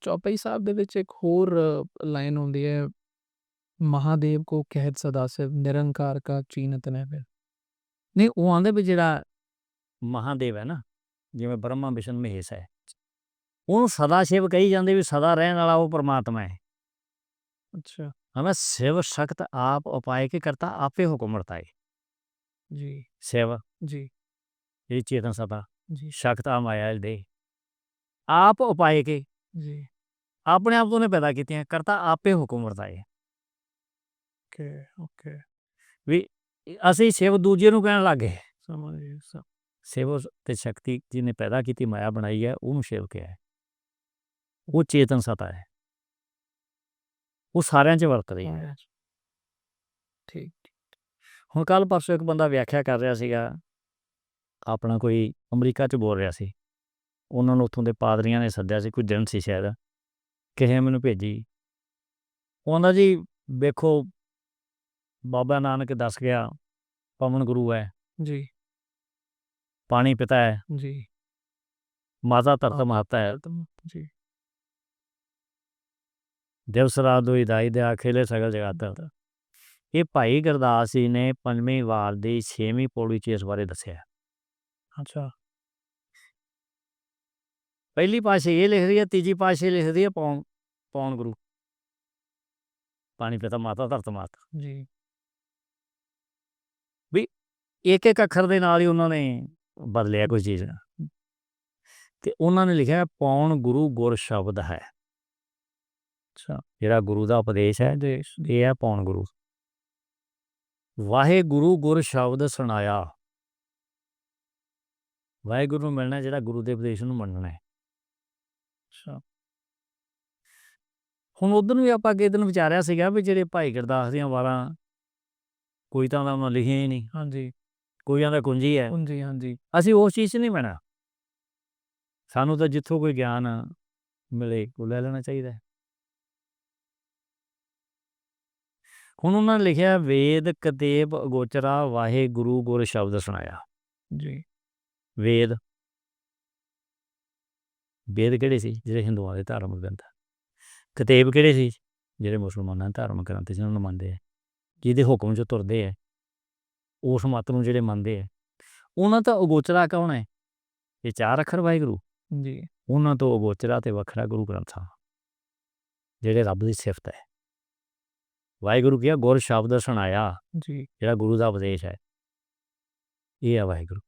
ਚੌਪਈ ਸਾਹਿਬ ਦੇ ਵਿੱਚ ਇੱਕ ਹੋਰ ਲਾਈਨ ਹੁੰਦੀ ਹੈ ਮਹਾਦੇਵ ਕੋ ਕਹਿਤ ਸਦਾ ਸਿਵ ਨਿਰੰਕਾਰ ਕਾ ਚੀਨਤ ਨੇ ਫਿਰ। ਨਹੀਂ ਉਹ ਆਂਦੇ ਵੀ ਜਿਹੜਾ ਮਹਾਦੇਵ ਹੈ ਨਾ ਜਿਵੇਂ ਬ੍ਰਹਮਾ ਵਿਸ਼ਨ ਮਹੇਸ਼ ਹੈ। ਉਹਨੂੰ ਸਦਾ ਸ਼ਿਵ ਕਹੀ ਜਾਂਦੇ ਵੀ ਸਦਾ ਰਹਿਣ ਵਾਲਾ ਉਹ ਪਰਮਾਤਮਾ ਹੈ। ਅੱਛਾ। ਹਾਂ ਮੈਂ ਸਿਵ ਸ਼ਕਤ ਆਪ ਉਪਾਏ ਕੇ ਕਰਤਾ ਆਪੇ ਹੁਕਮ ਰਤਾਏ ਜੀ। ਸਿਵ। ਜੀ। ਇਹ ਚੇਤਨ ਸਦਾ ਜੀ। ਸ਼ਕਤ ਆ ਮਾਇਆ ਦੇ। ਆਪ ਉਪਾਏ ਕੇ ਜੀ। ਆਪਣੇ ਆਪ ਤੋਂ ਨੇ ਪੈਦਾ ਕੀਤੀਆਂ ਕਰਤਾ ਆਪੇ ਹੁਕਮ ਵਰਤਾਏ ਓਕੇ ਓਕੇ। ਵੀ ਅਸੀਂ ਸ਼ਿਵ ਦੂਜੇ ਨੂੰ ਕਹਿਣ ਲੱਗੇ ਸਮਝ ਗਏ ਸਮ- ਸ਼ਿਵ ਤੇ ਸ਼ਕਤੀ ਜਿਹਨੇ ਪੈਦਾ ਕੀਤੀ ਮਾਇਆ ਬਣਾਈ ਹੈ ਉਹਨੂੰ ਸ਼ਿਵ ਕਿਹਾ ਹੈ। ਉਹ ਚੇਤਨ ਸਤਾ ਹੈ। ਉਹ ਸਾਰਿਆਂ 'ਚ ਵਰਤ ਰਹੀ ਹੈ ਠੀਕ ਹੁਣ ਕੱਲ ਪਰਸੋਂ ਇੱਕ ਬੰਦਾ ਵਿਆਖਿਆ ਕਰ ਰਿਹਾ ਸੀਗਾ। ਆਪਣਾ ਕੋਈ ਅਮਰੀਕਾ 'ਚ ਬੋਲ ਰਿਹਾ ਸੀ। ਉਹਨਾਂ ਨੂੰ ਉੱਥੋਂ ਦੇ ਪਾਦਰੀਆਂ ਨੇ ਸੱਦਿਆ ਸੀ ਕੋਈ ਦਿਨ ਸੀ ਸ਼ਾਇਦ। ਕਿਸੇ ਮੈਨੂੰ ਭੇਜੀ। ਉਹਨਾਂ ਜੀ ਵੇਖੋ ਬਾਬਾ ਨਾਨਕ ਦੱਸ ਗਿਆ ਪਵਨ ਗੁਰੂ ਹੈ। ਜੀ। ਪਾਣੀ ਪਿਤਾ ਹੈ। ਜੀ। ਮਾਤਾ ਧਰਤ। ਮਾਤਾ ਹੈ। ਜੀ। ਦਿਵਸ ਰਾਤ ਦੁਈ ਦਾਈ ਦੇ ਆਖੇਲੇ ਸਗਲ ਜਗਤ। ਇਹ ਭਾਈ ਗੁਰਦਾਸ ਜੀ ਨੇ ਪੰਜਵੀਂ ਵਾਰ ਦੀ 6ਵੀਂ ਪੌੜੀ 'ਚ ਇਸ ਬਾਰੇ ਦੱਸਿਆ। ਅੱਛਾ। ਪਹਿਲੀ ਪਾਸ਼ੇ ਇਹ ਲਿਖ ਰਹੀ ਹੈ ਤੀਜੀ ਪਾਸ਼ੇ ਲਿਖ ਰਹੀ ਹੈ ਪੌਣ ਪੌਣ ਗੁਰੂ। ਪਾਣੀ ਪਿਤਾ ਮਾਤਾ ਧਰਤ ਮਾਤਾ। ਜੀ। ਇੱਕ ਇੱਕ ਅੱਖਰ ਦੇ ਨਾਲ ਹੀ ਉਹਨਾਂ ਨੇ ਬਦਲਿਆ ਕੋਈ ਚੀਜ਼ ਤੇ ਉਹਨਾਂ ਨੇ ਲਿਖਿਆ ਪੌਣ ਗੁਰੂ ਗੁਰ ਸ਼ਬਦ ਹੈ। ਅੱਛਾ। ਜਿਹੜਾ ਗੁਰੂ ਦਾ ਉਪਦੇਸ਼ ਹੈ ਇਹ ਹੈ ਪੌਣ ਗੁਰੂ। ਵਾਹਿਗੁਰੂ ਗੁਰ ਸ਼ਬਦ ਸੁਣਾਇਆ। ਵਾਹਿਗੁਰੂ ਨੂੰ ਮਿਲਣਾ ਜਿਹੜਾ ਗੁਰੂ ਦੇ ਉਪਦੇਸ਼ ਨੂੰ ਮੰਨਣਾ ਹੈ। ਹੁਣ ਨੂੰ ਵੀ ਆਪਾਂ ਅੱਗੇ ਦਿਨ ਵਿਚਾਰਿਆ ਸੀਗਾ ਵੀ ਜਿਹੜੇ ਭਾਈ ਗੁਰਦਾਸ ਦੀਆਂ ਵਾਰਾਂ ਕੋਈ ਤਾਂ ਉਹਨਾਂ ਲਿਖੀਆਂ ਹੀ ਨਹੀਂ। ਹਾਂਜੀ। ਕੋਈਆਂ ਦਾ ਕੁੰਜੀ ਹੈ। ਹਾਂਜੀ ਹਾਂਜੀ। ਅਸੀਂ ਉਸ ਚੀਜ਼ 'ਚ ਨਹੀਂ ਪੈਣਾ ਸਾਨੂੰ ਤਾਂ ਜਿੱਥੋਂ ਕੋਈ ਗਿਆਨ ਮਿਲੇ ਉਹ ਲੈ ਲੈਣਾ ਚਾਹੀਦਾ ਹੁਣ ਉਹਨਾਂ ਨੇ ਲਿਖਿਆ ਵੇਦ ਕਤੇਬ ਅਗੋਚਰਾ ਵਾਹਿਗੁਰੂ ਗੁਰ ਸ਼ਬਦ ਸੁਣਾਇਆ। ਜੀ। ਵੇਦ। ਵੇਦ ਕਿਹੜੇ ਸੀ ਜਿਹੜੇ ਹਿੰਦੂਆਂ ਦੇ ਧਾਰਮਿਕ ਗ੍ਰੰਥ ਕਤੇਬ ਕਿਹੜੇ ਸੀ ਜਿਹੜੇ ਮੁਸਲਮਾਨਾਂ ਦੇ ਧਾਰਮਿਕ ਗ੍ਰੰਥ ਜਿਹਨਾਂ ਨੂੰ ਮੰਨਦੇ ਆ ਜਿਹਦੇ ਹੁਕਮ 'ਚ ਤੁਰਦੇ ਆ ਉਸ ਮਤ ਨੂੰ ਜਿਹੜੇ ਮੰਨਦੇ ਆ ਉਹਨਾਂ ਦਾ ਅਗੋਚਰਾ ਕੌਣ ਹੈ ਇਹ ਚਾਰ ਅੱਖਰ ਵਾਹਿਗੁਰੂ ਜੀ ਉਹਨਾਂ ਤੋਂ ਅਗੋਚਰਾ ਤੇ ਵੱਖਰਾ ਗੁਰੂ ਗ੍ਰੰਥ ਸਾਹਿਬ ਜਿਹੜੇ ਰੱਬ ਦੀ ਸਿਫਤ ਹੈ ਵਾਹਿਗੁਰੂ ਕਿਹਾ ਗੁਰ ਸ਼ਬਦ ਸੁਣਾਇਆ ਜੀ ਜਿਹੜਾ ਗੁਰੂ ਦਾ ਉਪਦੇਸ਼ ਹੈ ਇਹ ਹੈ ਵਾਹਿਗੁਰੂ